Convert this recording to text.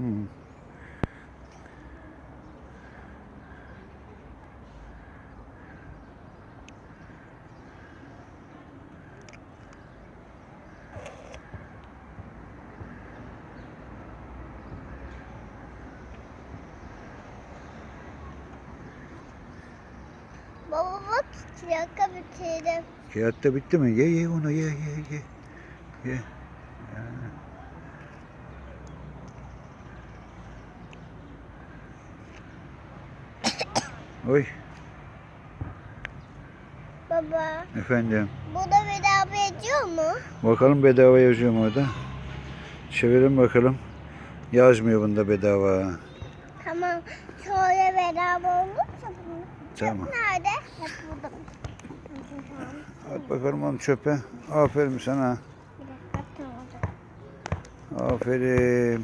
Hmm. Baba bak yaka bitirdim. Kağıt da bitti mi? Ye ye onu ye ye ye. Ye. Ha. Oy Baba efendim. bu da bedava ediyor mu? Bakalım bedava yazıyor mu orada? Çevirin bakalım. Yazmıyor bunda bedava. Tamam. Sonra bedava olursa bunu. Tamam. Nerede? Hep burada. At bakalım onu çöpe. Aferin sana. Aferin.